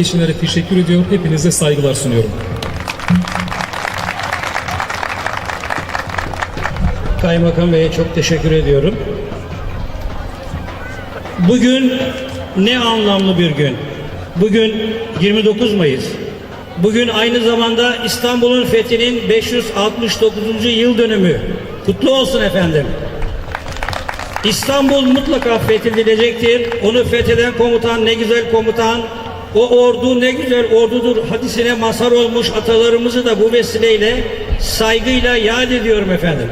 İşinlere teşekkür ediyor. Hepinize saygılar sunuyorum. Kaymakam Bey'e çok teşekkür ediyorum. Bugün ne anlamlı bir gün. Bugün 29 Mayıs. Bugün aynı zamanda İstanbul'un fethinin 569. yıl dönümü. Kutlu olsun efendim. İstanbul mutlaka fethedilecektir. Onu fetheden komutan ne güzel komutan. O ordu ne güzel ordudur hadisine mazhar olmuş atalarımızı da bu vesileyle saygıyla yad ediyorum efendim.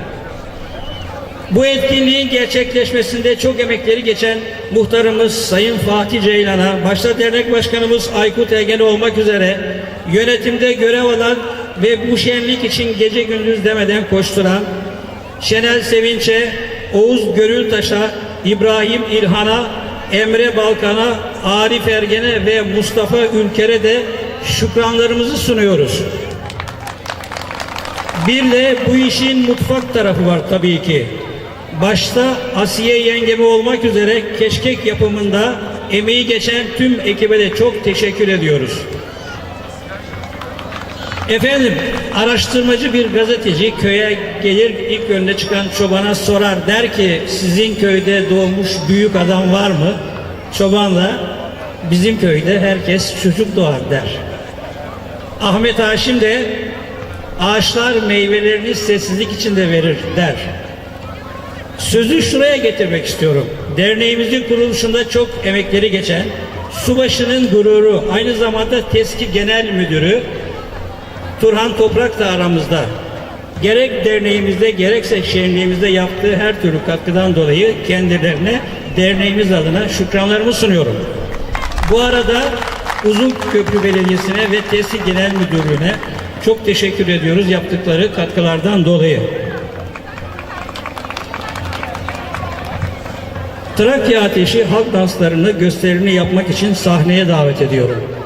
Bu etkinliğin gerçekleşmesinde çok emekleri geçen muhtarımız Sayın Fatih Ceylan'a, başta dernek başkanımız Aykut Egen olmak üzere yönetimde görev alan ve bu şenlik için gece gündüz demeden koşturan Şenel Sevinç'e, Oğuz Görültaş'a, İbrahim İlhan'a, Emre Balkan'a, Arif Ergen'e ve Mustafa Ülker'e de şükranlarımızı sunuyoruz. Bir de bu işin mutfak tarafı var tabii ki. Başta Asiye yengemi olmak üzere keşkek yapımında emeği geçen tüm ekibe de çok teşekkür ediyoruz. Efendim, araştırmacı bir gazeteci köye gelir ilk önüne çıkan çobana sorar. Der ki sizin köyde doğmuş büyük adam var mı? Çobanla bizim köyde herkes çocuk doğar der. Ahmet Haşim de ağaçlar meyvelerini sessizlik içinde verir der. Sözü şuraya getirmek istiyorum. Derneğimizin kuruluşunda çok emekleri geçen, Subaşı'nın gururu, aynı zamanda TESKİ Genel Müdürü Turhan Toprak da aramızda. Gerek derneğimizde gerekse şehirliğimizde yaptığı her türlü katkıdan dolayı kendilerine derneğimiz adına şükranlarımı sunuyorum. Bu arada Uzun Köprü Belediyesi'ne ve TESİ Genel Müdürlüğü'ne çok teşekkür ediyoruz yaptıkları katkılardan dolayı. Trakya Ateşi halk danslarını gösterini yapmak için sahneye davet ediyorum.